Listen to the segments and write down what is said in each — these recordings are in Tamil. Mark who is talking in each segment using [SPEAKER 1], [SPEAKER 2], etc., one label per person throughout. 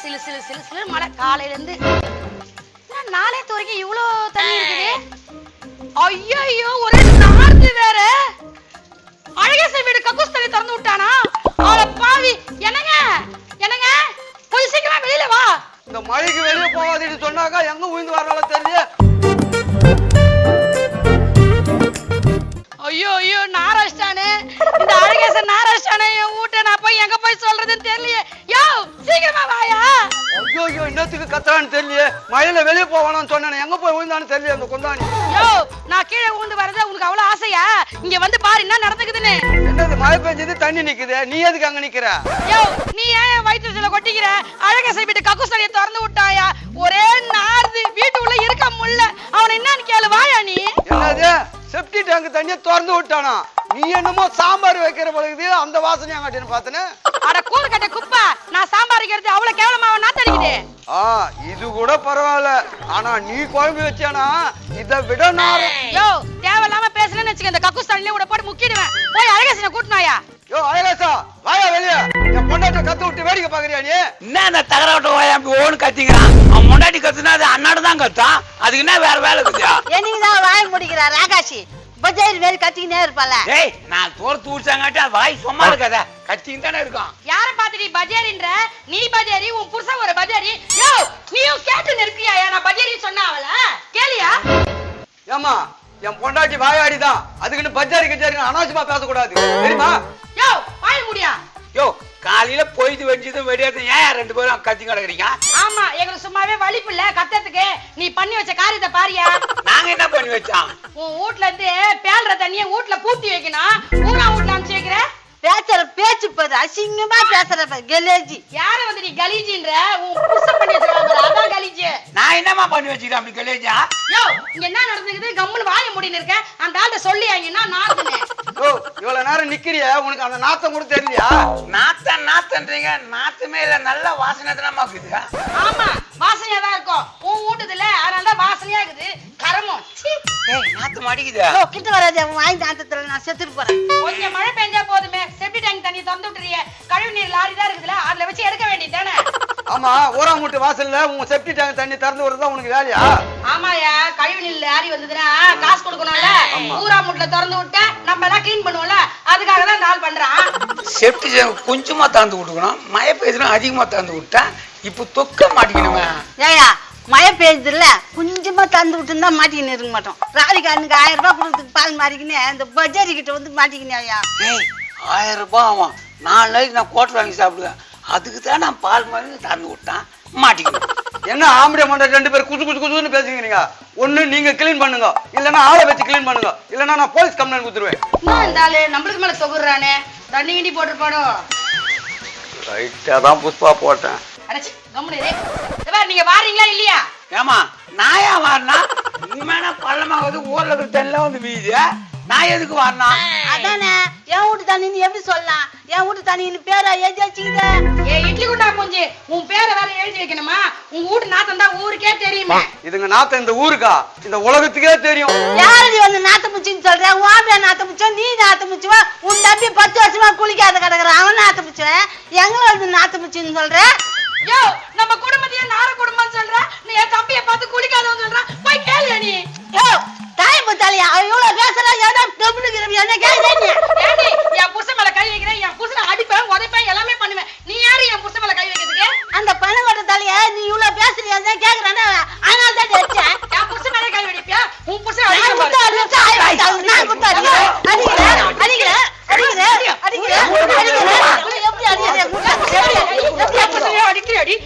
[SPEAKER 1] சிலு சிலு சிலு சிலு மழை காலையில இருந்து என்ன நாளே வரைக்கும் இவ்வளோ தண்ணி இருக்குது? ஐயோ ஒரே நார்ந்து வேற. அழகேசன் வீடு கக்கூஸ் ஐயோ நாராஷ்டானே இந்த அழகேசன் நாராஷ்டானே என் வீட்டை நான் போய் எங்க போய் சொல்றதுன்னு தெரியலையே. யோ சீக்கிரமா வாயா.
[SPEAKER 2] ஐயோ ஐயோ என்னத்துக்கு கத்துறான்னு தெரியல மழையில வெளியே போவானான்னு சொன்னானே. எங்க போய் விழுந்தான்னு தெரியல அந்த குந்தாணி?
[SPEAKER 1] யோ நான் கீழே ஊந்து வரது உனக்கு அவ்வளவு ஆசையா? இங்க வந்து பாரு என்ன நடந்துக்குதுன்னு.
[SPEAKER 2] என்னது மழை பெஞ்சது தண்ணி நிக்குது? நீ எதுக்கு அங்க நிக்கிற?
[SPEAKER 1] யோ நீ ஏன் வயிற்றுல கொட்டிக்கிற? அழகேசன் வீட்டு கக்கூஸ் தண்ணியை திறந்து விட்டாயா? ஒரே நார்து வீட்டுக்குள்ள இருக்க முடியல. அவனை என்னன்னு கேளு வாயா நீ.
[SPEAKER 2] செப்டி டேங்க் தண்ணியை திறந்து விட்டானா? நீ என்னமோ சாம்பார் வைக்கிற பழகுது அந்த வாசனை அங்காட்டின்னு பார்த்தனே.
[SPEAKER 1] அட கூறு கட்ட குப்பை. நான் சாம்பார் வைக்கிறது அவ்வளவு கேவலமாவ? நான் தடிக்குது
[SPEAKER 2] ஆ இது கூட பரவாயில்ல. ஆனா நீ குழம்பு வச்சானா இதை விட நாரம்
[SPEAKER 1] யோ தேவையில்லாம பேசுறேன்னு வச்சுக்க. இந்த கக்கூஸ் தண்ணியில கூட போட்டு முக்கிடுவேன். போய் அழகேசனை கூட்டினாயா?
[SPEAKER 2] யோ அழகேசா வாயா வெளியே. என் பொண்டாட்ட கத்து விட்டு வேடிக்கை பாக்குறியா நீ?
[SPEAKER 3] என்ன அந்த தகராட்ட வாயா அப்படி ஓன்னு கத்திக்கிறான்? அவன் முன்னாடி கத்துனா அது அண்ணாடு தான் கத்தான் அதுக்கு என்ன வேற வேலை இருக்குதா
[SPEAKER 4] என்னைக்கு தான் வாய முடிக்கிறார் ஆகாஷி? பஜாரி மேல் கத்திக்கினே இருப்பால
[SPEAKER 3] டேய் நான் தோர்த்து ஊச்சாங்காட்டி வாய் சும்மா இருக்காத. கத்தின்னு தானே இருக்கான்.
[SPEAKER 1] யார பாத்து நீ பஜாரின்ற நீ பஜாரி உன் புருஷன் ஒரு பஜாரி யோ நீயும் கேட்டு நிற்கியா நான் பஜாரி சொன்னா அவள. கேளியா?
[SPEAKER 2] ஏமா என் பொண்டாட்டி வாயாடி தான் அதுக்குன்னு பஜாரி கஜாரி அனாவசியமா பேசக்கூடாது. தெரியுமா?
[SPEAKER 1] யோ வாய் முடியா?
[SPEAKER 3] யோ காலையில பொய்து வெஞ்சதும் வெடியாது ஏன் ரெண்டு பேரும் கத்தி கிடக்குறீங்க?
[SPEAKER 1] ஆமா எங்களுக்கு சும்மாவே வலிப்பு இல்ல கத்தத்துக்கு நீ பண்ணி வச்ச காரியத்தை பாரியா?
[SPEAKER 3] நாங்க என்ன பண்ணி வச்சோம்?
[SPEAKER 1] உன் வீட்ல இருந்து பேல்ற தண்ணிய வீட்ல பூட்டி வைக்கணும். ஊரா வீட்ல அனுப்பிச்சு வைக்கிற?
[SPEAKER 4] பேசுற பேச்சு பாரு அசிங்கமா பேசுற பாரு கெலேஜி.
[SPEAKER 1] யார வந்து நீ கலீஜின்ற? உன் புருஷன் பண்ணி வச்சிருக்காங்க அதான் கலீஜி.
[SPEAKER 3] நான் என்னமா பண்ணி வச்சுக்கிறேன் அப்படி கலேஜா?
[SPEAKER 1] யோ இங்க என்ன நடந்துக்குது? கம்முன்னு வாய முடின்னு இருக்க. அந்த ஆள்கிட்ட சொல்லி ஆங்கன்னா நாத்துனே
[SPEAKER 2] ஓ இவ்வளவு நேரம் நிக்கிறிய? உனக்கு அந்த நாத்தம் கூட தெரியலையா?
[SPEAKER 3] நாத்தம் நாத்தன்றீங்க நாத்துமே இல்ல நல்ல வாசனை தானமா இருக்குது.
[SPEAKER 1] ஆமா வாசனையா தான் இருக்கும். உன் வீட்டுதுல அதனால தான் வாசனையா இருக்குது. கரமும்.
[SPEAKER 3] ஏய் நாத்தம் அடிக்குது?
[SPEAKER 4] ஓ கிட்ட வராது அவன் வாங்கி தாத்தத்துல நான் செத்துட்டு போறேன்.
[SPEAKER 1] கொஞ்சம் மழை பெஞ்சா போதுமே. செப்டி டேங்க் தண்ணி திறந்து விட்டுறிய. கழிவு நீர் லாரி தான் இருக்குதுல அதுல வச்சு எடுக்க வேண்டியது
[SPEAKER 2] ஆமா ஊராமுட்டு வாசல்ல உன் செப்டி டேங்க் தண்ணி திறந்து விடுறதா உனக்கு வேலையா?
[SPEAKER 1] ஆமாயா கழிவு நீர் லாரி வந்ததுன்னா காசு கொடுக்கணும்ல? ஊரா முட்ல திறந்து விட்டா நம்ம எல்லாம் க்ளீன் பண்ணுவோம்ல? அதுக்காக தான் இந்த ஆள் பண்றான்.
[SPEAKER 3] செப்டி கொஞ்சமா திறந்து விட்டுக்கணும் மழை பெய்யுதுன்னா அதிகமா திறந்து விட்டா இப்போ தொக்க மாட்டிக்கணுமே
[SPEAKER 4] ஏயா மழை பெய்யுது இல்ல கொஞ்சமா தந்து விட்டுருந்தா மாட்டிக்கின்னு இருக்க மாட்டோம். ராதிகாரனுக்கு ஆயிரம் ரூபாய் கொடுத்து பால் மாறிக்கினே இந்த பஜாரி கிட்ட வந்து மாட்டிக்கினே ஐயா.
[SPEAKER 3] ஏய் ஆயிரம் ரூபாய் ஆகும் நாலு நாளைக்கு நான் கோட்டை வாங்கி சாப்பிடுவேன். அதுக்கு தான் நான் பால் மாதிரி திறந்து விட்டேன் மாட்டிக்கணும்
[SPEAKER 2] என்ன ஆம்பளை மண்டை ரெண்டு பேர் குசு குசு குசுன்னு பேசுறீங்க ஒண்ணு நீங்க க்ளீன் பண்ணுங்க. இல்லனா ஆளை வச்சு க்ளீன் பண்ணுங்க. இல்லனா நான் போலீஸ் கம்ப்ளைண்ட் கொடுத்துருவேன்.
[SPEAKER 1] இந்த ஆளு நம்மளுக்கு மேல தொகுறானே. தண்ணி கிண்டி போட்டுருப்பானோ
[SPEAKER 2] ரைட்டா தான் புஷ்பா போட்டேன்.
[SPEAKER 1] அடைச்சி கம்முனு நீங்க வாரீங்களா இல்லையா?
[SPEAKER 3] ஏமா ஏன் வரனா உண்மையான பள்ளமாவது ஊர்ல இருக்கிற தெல்லாம் வந்து வீது நான் எதுக்கு வரனா
[SPEAKER 4] அதானே? என் வீட்டு தண்ணின்னு எப்படி சொல்லலாம்? என் வீட்டு தண்ணின்னு பேரா எழுதி வச்சுக்கிது
[SPEAKER 1] ஏ இட்லி குண்டா கொஞ்சி உன் பேரை வேற எழுதி வைக்கணுமா? உன் வீட்டு நாத்தம் தான் ஊருக்கே தெரியுமே.
[SPEAKER 2] இதுங்க நாத்தம் இந்த ஊருக்கா? இந்த உலகத்துக்கே தெரியும்.
[SPEAKER 4] யாரடி வந்து நாத்து முச்சின்னு சொல்ற? உன் நாத்து முச்சா நீ நாத்து முச்சுவ உன் தம்பி பத்து வருஷமா குளிக்காத கிடக்குறான் அவன் நாத்து முச்சுவன் எங்களை வந்து நாத்து முச்சின்னு சொல்ற?
[SPEAKER 1] யோ நம்ம குடும்பத்தையே நார குடும்பம் சொல்ற? நீ என் தம்பியை பார்த்து குளிக்காதவன்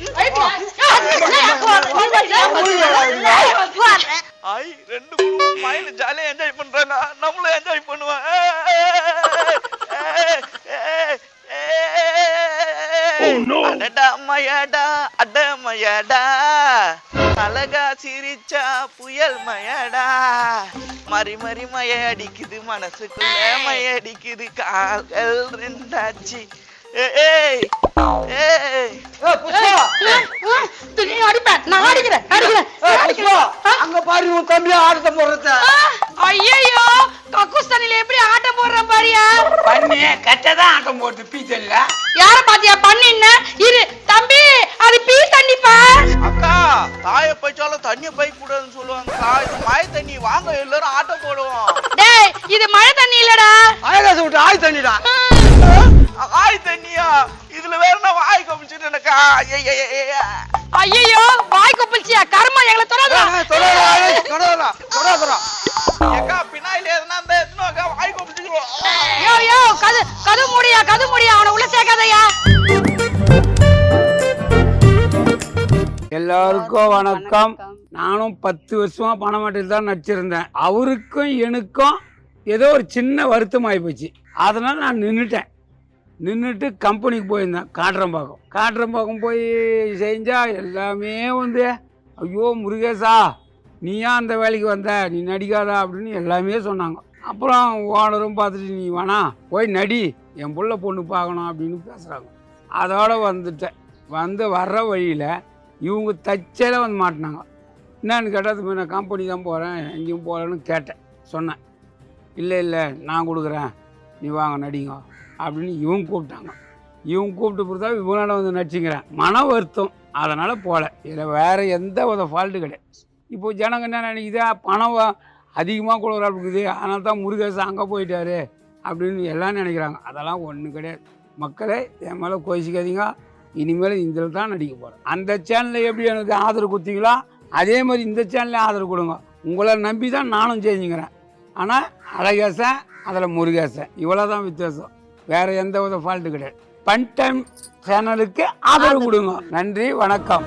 [SPEAKER 1] அடிக்கிறியா
[SPEAKER 5] ரெண்டு குடும்பம் மயில ஜாலியா என்ஜாய் பண்றாங்க நம்மளும் என்ஜாய் பண்ணுவோம் அடடா மயடா அட மயடா அழகா சிரிச்சா புயல் மயடா மறி மறி மய அடிக்குது மனசுக்குள்ள மய அடிக்குது கால்கள் ரெண்டாச்சு ஏய் ஏய்
[SPEAKER 1] நீ அடிப்பேன் நான் அடிக்கிறேன் அடிக்கிறேன்.
[SPEAKER 2] அங்க பாரு உன் தம்பியா ஆடத்தை போடுறத.
[SPEAKER 1] ஐயோ கக்கூஸ் தண்ணியில எப்படி ஆட்டம் போடுற பாரியா?
[SPEAKER 3] பண்ணி ஆட்டம் போட்டு பீச்சல்ல
[SPEAKER 1] யார பாத்தியா? பண்ணின்ன இரு தம்பி அது பீ
[SPEAKER 5] தண்ணியை போய் கூடாதுன்னு சொல்லுவாங்கக்கா இது மழை தண்ணி வாங்க எல்லாரும் ஆட்டோ போடுவோம்.
[SPEAKER 1] டேய் இது மழை தண்ணி இல்லடா.
[SPEAKER 2] அழகாசம் விட்டு ஆய் தண்ணிடா.
[SPEAKER 5] ஆய் தண்ணியா? இதுல வேற நான் வாய் கமிச்சிட்டேனக்கா
[SPEAKER 1] ஐயோ வாய் கொப்பளிச்சியா கர்மா எங்களை தொடாதா
[SPEAKER 5] ஏக்கா பின்னாயில எதுனா அக்கா வாய்
[SPEAKER 1] யோ யோ கது கது முடியா கது முடியா அவனை உள்ள சேர்க்காதயா.
[SPEAKER 6] எல்லாருக்கும் வணக்கம். நானும் பத்து வருஷமா பணமாட்டில் தான் நடிச்சிருந்தேன். அவருக்கும் எனக்கும் ஏதோ ஒரு சின்ன வருத்தம் ஆகிப்போச்சு அதனால நான் நின்றுட்டேன் நின்றுட்டு கம்பெனிக்கு போயிருந்தேன். காட்டுறம்பாக்கம் காட்டுறம்பாக்கம் போய் செஞ்சால் எல்லாமே வந்து ஐயோ முருகேசா நீ ஏன் அந்த வேலைக்கு வந்த? நீ நடிக்காதா? அப்படின்னு எல்லாமே சொன்னாங்க. அப்புறம் ஓனரும் பார்த்துட்டு நீ வேணா போய் நடி என் பிள்ள பொண்ணு பார்க்கணும் அப்படின்னு பேசுகிறாங்க அதோட வந்துட்டேன். வந்து வர்ற வழியில் இவங்க தச்சையில வந்து மாட்டினாங்க. என்னன்னு கேட்டது நான் கம்பெனி தான் போகிறேன் எங்கேயும் போகிறேன்னு கேட்டேன் சொன்னேன். இல்லை இல்லை நான் கொடுக்குறேன். நீ வாங்க நடிங்க. அப்படின்னு இவங்க கூப்பிட்டாங்க. இவங்க கூப்பிட்டு பொறுத்தா இவங்களோட வந்து நடிச்சுங்கிறேன் மன வருத்தம். அதனால் போகல இதில் வேறு எந்த வித ஃபால்ட்டு கிடையாது. இப்போ ஜனங்க என்ன நினைக்குது? பணம் அதிகமாக கொடுக்குறா இருக்குது. அதனால தான் முருகேசன் அங்கே போயிட்டாரு அப்படின்னு எல்லாம் நினைக்கிறாங்க. அதெல்லாம் ஒன்றும் கிடையாது. மக்களே என் மேலே கோச்சிக்காதீங்க இனிமேல் இதில் தான் நடிக்க போகிறேன் அந்த சேனலில் எப்படி எனக்கு ஆதரவு கொடுத்தீங்களோ அதே மாதிரி இந்த சேனல்லையும் ஆதரவு கொடுங்க. உங்களை நம்பி தான் நானும் செஞ்சுக்கிறேன் ஆனால் அழகேசன் அதில் முருகேசன். இவ்வளோ தான் வித்தியாசம். வேறு எந்த வித ஃபால்ட்டு கிடையாது. பன் டைம் சேனலுக்கு ஆதரவு கொடுங்க. நன்றி வணக்கம்.